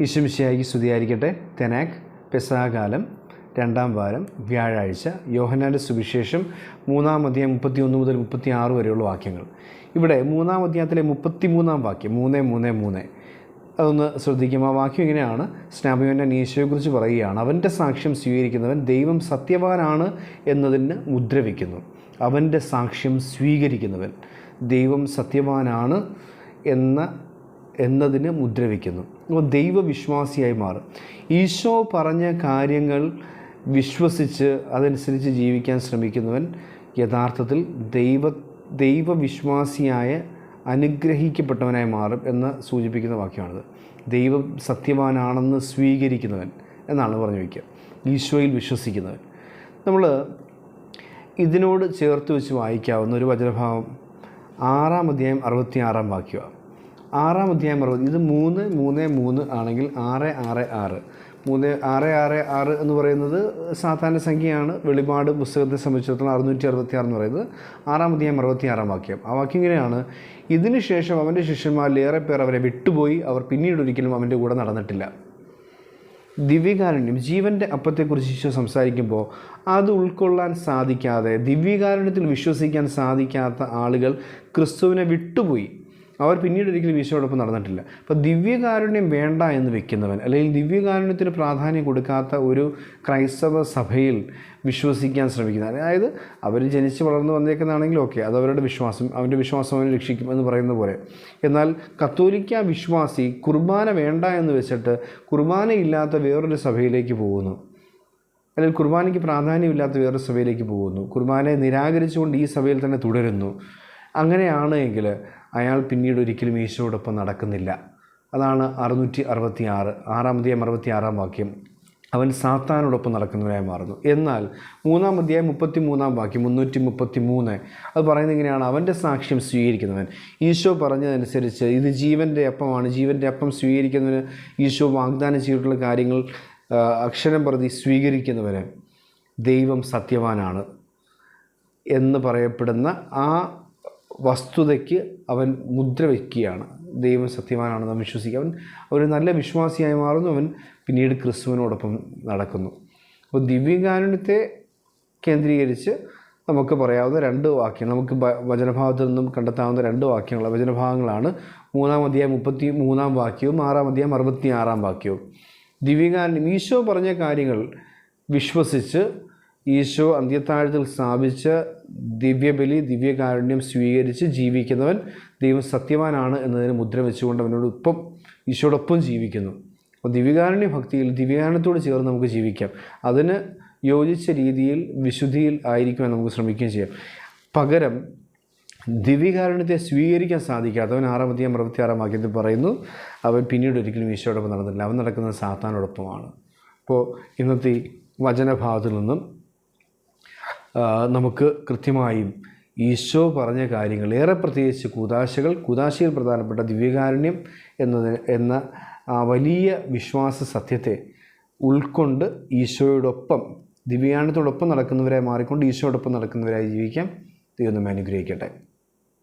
ഈശ്വമിശിയായി സ്തുതിയായിരിക്കട്ടെ. തെനാക് പെസാകാലം രണ്ടാം വാരം വ്യാഴാഴ്ച യോഹനാന്റെ സുവിശേഷം മൂന്നാം അധ്യായം മുപ്പത്തി ഒന്ന് മുതൽ മുപ്പത്തി ആറ് വരെയുള്ള വാക്യങ്ങൾ. ഇവിടെ മൂന്നാം അധ്യായത്തിലെ മുപ്പത്തി മൂന്നാം വാക്യം മൂന്ന് മൂന്ന് മൂന്ന്. അതൊന്ന് ശ്രദ്ധിക്കും. ആ വാക്യം ഇങ്ങനെയാണ്. സ്നാപയോന്റെ നീശയെക്കുറിച്ച് പറയുകയാണ് അവന്റെ സാക്ഷ്യം സ്വീകരിക്കുന്നവൻ ദൈവം സത്യവാനാണ് എന്നതിന് മുദ്ര വയ്ക്കുന്നു അവന്റെ സാക്ഷ്യം സ്വീകരിക്കുന്നവൻ ദൈവം സത്യവാനാണ് എന്ന എന്നതിന് മുദ്ര വയ്ക്കുന്നു അപ്പോൾ ദൈവവിശ്വാസിയായി മാറും. ഈശോ പറഞ്ഞ കാര്യങ്ങൾ വിശ്വസിച്ച് അതനുസരിച്ച് ജീവിക്കാൻ ശ്രമിക്കുന്നവൻ യഥാർത്ഥത്തിൽ ദൈവ ദൈവവിശ്വാസിയായ അനുഗ്രഹിക്കപ്പെട്ടവനായി മാറും എന്ന് സൂചിപ്പിക്കുന്ന വാക്യമാണിത്. ദൈവം സത്യവാനാണെന്ന് സ്വീകരിക്കുന്നവൻ എന്നാണ് പറഞ്ഞു വയ്ക്കുക. ഈശോയിൽ വിശ്വസിക്കുന്നവൻ. നമ്മൾ ഇതിനോട് ചേർത്ത് വെച്ച് വായിക്കാവുന്ന ഒരു വചനഭാവം ആറാം അധ്യായം അറുപത്തി ആറാം വാക്യമാണ്. ആറാം അധ്യായം അറുപത് ഇത് മൂന്ന് മൂന്ന് മൂന്ന് ആണെങ്കിൽ ആറ് ആറ് ആറ്. മൂന്ന് ആറ് ആറ് ആറ് എന്ന് പറയുന്നത് സാധാരണ സംഖ്യയാണ്. വെളിപാട് പുസ്തകത്തെ സംബന്ധിച്ചിടത്തോളം അറുന്നൂറ്റി അറുപത്തി ആറ് എന്ന് പറയുന്നത് ആറാം അധ്യായം അറുപത്തി ആറാം വാക്യം. ആ വാക്യം ഇങ്ങനെയാണ്. ഇതിനു ശേഷം അവന്റെ ശിഷ്യന്മാരിൽ ഏറെ പേർ അവരെ വിട്ടുപോയി. അവർ പിന്നീട് ഒരിക്കലും അവന്റെ കൂടെ നടന്നിട്ടില്ല. ദിവ്യകാരുണ്യം ജീവന്റെ അപ്പത്തെക്കുറിച്ച് ശിശു സംസാരിക്കുമ്പോൾ അത് ഉൾക്കൊള്ളാൻ സാധിക്കാതെ ദിവ്യകാരുണ്യത്തിൽ വിശ്വസിക്കാൻ സാധിക്കാത്ത ആളുകൾ ക്രിസ്തുവിനെ വിട്ടുപോയി. അവർ പിന്നീട് ഒരിക്കലും ഈശോടൊപ്പം നടന്നിട്ടില്ല. അപ്പോൾ ദിവ്യകാരുണ്യം വേണ്ട എന്ന് വെക്കുന്നവൻ അല്ലെങ്കിൽ ദിവ്യകാരുണ്യത്തിന് പ്രാധാന്യം കൊടുക്കാത്ത ഒരു ക്രൈസ്തവ സഭയിൽ വിശ്വസിക്കാൻ ശ്രമിക്കുന്ന അതായത് അവർ ജനിച്ച് വളർന്നു വന്നേക്കുന്നതാണെങ്കിൽ ഓക്കെ അത് അവരുടെ വിശ്വാസം അവന്റെ വിശ്വാസം അവനെ രക്ഷിക്കും എന്ന് പറയുന്ന പോലെ. എന്നാൽ കത്തോലിക്ക വിശ്വാസി കുർബാന വേണ്ട എന്ന് വെച്ചിട്ട് കുർബാന ഇല്ലാത്ത വേറൊരു സഭയിലേക്ക് പോകുന്നു. അല്ലെങ്കിൽ കുർബാനയ്ക്ക് പ്രാധാന്യമില്ലാത്ത വേറൊരു സഭയിലേക്ക് പോകുന്നു. കുർബാനയെ നിരാകരിച്ചുകൊണ്ട് ഈ സഭയിൽ തന്നെ തുടരുന്നു. അങ്ങനെയാണ് എങ്കിൽ അയാൾ പിന്നീട് ഒരിക്കലും ഈശോടൊപ്പം നടക്കുന്നില്ല. അതാണ് അറുന്നൂറ്റി അറുപത്തി ആറ് ആറാം അധ്യായം അറുപത്തി ആറാം വാക്യം. അവൻ സാത്താനോടൊപ്പം നടക്കുന്നവരായി മാറുന്നു. എന്നാൽ മൂന്നാം അധ്യായം മുപ്പത്തി മൂന്നാം വാക്യം മുന്നൂറ്റി മുപ്പത്തി മൂന്ന് അത് പറയുന്നത് ഇങ്ങനെയാണ്. അവന്റെ സാക്ഷ്യം സ്വീകരിക്കുന്നവൻ. ഈശോ പറഞ്ഞതനുസരിച്ച് ഇത് ജീവന്റെ അപ്പമാണ്. ജീവന്റെ അപ്പം സ്വീകരിക്കുന്നവന് ഈശോ വാഗ്ദാനം ചെയ്തിട്ടുള്ള കാര്യങ്ങൾ അക്ഷരം പ്രതി സ്വീകരിക്കുന്നവന് ദൈവം സത്യവാനാണ് എന്ന് പറയപ്പെടുന്ന ആ വസ്തുതയ്ക്ക് അവൻ മുദ്ര വയ്ക്കുകയാണ് ദൈവം സത്യവാനാണെന്ന് അവൻ വിശ്വസിക്കുക അവൻ ഒരു നല്ല വിശ്വാസിയായി മാറുന്നു. അവൻ പിന്നീട് ക്രിസ്തുവിനോടൊപ്പം നടക്കുന്നു. അപ്പോൾ ദിവ്യകാരുണ്യത്തെ കേന്ദ്രീകരിച്ച് നമുക്ക് പറയാവുന്ന രണ്ട് വാക്യങ്ങൾ നമുക്ക് വചനഭാഗത്തു നിന്നും കണ്ടെത്താവുന്ന രണ്ട് വാക്യങ്ങൾ വചനഭാഗങ്ങളാണ്. മൂന്നാം അധ്യായം മുപ്പത്തി മൂന്നാം വാക്യവും ആറാം അധ്യായം അറുപത്തി ആറാം വാക്യവും. ദിവ്യകാരുണ്യം ഈശോ പറഞ്ഞ കാര്യങ്ങൾ വിശ്വസിച്ച് ഈശോ അന്ത്യത്താഴത്തിൽ സ്ഥാപിച്ച ദിവ്യബലി ദിവ്യകാരുണ്യം സ്വീകരിച്ച് ജീവിക്കുന്നവൻ ദൈവം സത്യവാനാണ് എന്നതിന് മുദ്ര വെച്ചുകൊണ്ട് അവനോട് ഒപ്പം ഈശോടൊപ്പം ജീവിക്കുന്നു. അപ്പോൾ ദിവ്യകാരുണ്യ ഭക്തിയിൽ ദിവ്യകാരണത്തോട് ചേർന്ന് നമുക്ക് ജീവിക്കാം. അതിന് യോജിച്ച രീതിയിൽ വിശുദ്ധിയിൽ ആയിരിക്കുവാൻ നമുക്ക് ശ്രമിക്കുകയും ചെയ്യാം. പകരം ദിവ്യകാരുണ്യത്തെ സ്വീകരിക്കാൻ സാധിക്കാത്തവൻ ആറാമത്തെയും അധ്യായം അറുപത്തി ആറാം വാക്യത്തിൽ പറയുന്നു അവൻ പിന്നീട് ഒരിക്കലും ഈശോടൊപ്പം നടന്നില്ല. അവൻ നടക്കുന്നത് സാത്താനോടൊപ്പമാണ്. അപ്പോൾ ഇന്നത്തെ വചനഭാഗത്തിൽ നിന്നും നമുക്ക് കൃത്യമായും ഈശോ പറഞ്ഞ കാര്യങ്ങൾ ഏറെ പ്രത്യേകിച്ച് കുതാശകൾ കുതാശയിൽ പ്രധാനപ്പെട്ട ദിവ്യകാരുണ്യം എന്നത് എന്ന ആ വലിയ വിശ്വാസ സത്യത്തെ ഉൾക്കൊണ്ട് ഈശോയോടൊപ്പം ദിവ്യാനത്തോടൊപ്പം നടക്കുന്നവരായി മാറിക്കൊണ്ട് ഈശോയോടൊപ്പം നടക്കുന്നവരായി ജീവിക്കാം. ദൈവം നമ്മെ അനുഗ്രഹിക്കട്ടെ.